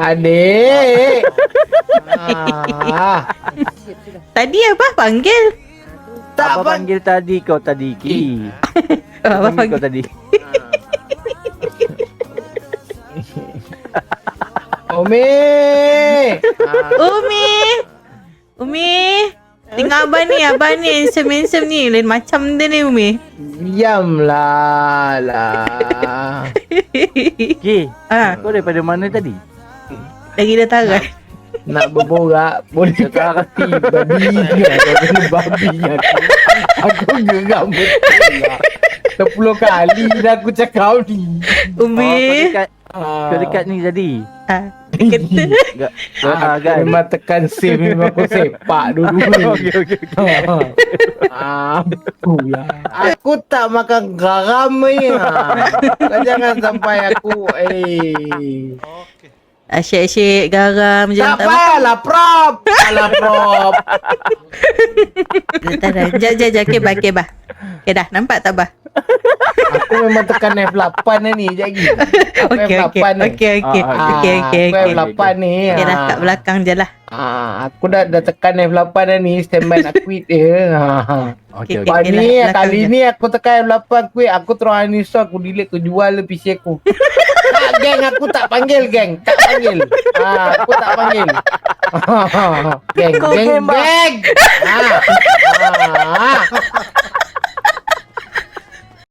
Adik. ah, Tadi apa panggil? tak apa. panggil tadi kau tadi Ki. Apa Panggil kau tadi. Umi. Ah, Umi. Umi. Tengok abang ni, abang ni handsome-handsome ni. Lain macam dia ni Umi. Diamlah lah. Ki, ha, kau daripada mana tadi? Lagi dah tarat. Nak berborak boleh Sekarang. kati babi Kau kena babi aku Aku geram betul lah Sepuluh kali dah aku cakap ni Oh, kau Umi. dekat, kau dekat ni tadi. Ha, kata. Ah, Aku kan. memang tekan save Memang aku sepak dulu Okey okey. Ah, Aku lah Aku tak makan garam ni ah. Kau jangan sampai aku Eh Asyik-asyik garam je. Tak payahlah prop Alah prop Tak dah. Jap, jap, jap. Okay, bah, okay. Okay, dah. Nampak tak, bah? Aku memang tekan F8 ni Sekejap lagi Aku Okay, F8 okay. ni Okay, okay. Ah, Okay, okay, Aku okay. F8 ni Okay, dah. ah. Kat belakang je lah. Ah, aku dah dah tekan F8 dah ni standby nak quit dia. Ha. Okey Okay. Lepas okay, ni lah, kali ni aku tekan F8 quit aku terus uninstall aku delete aku jual le PC aku. Tak geng aku tak panggil geng. Tak panggil. Ha, aku tak panggil. geng Kau geng tembak. geng. Ha. ha.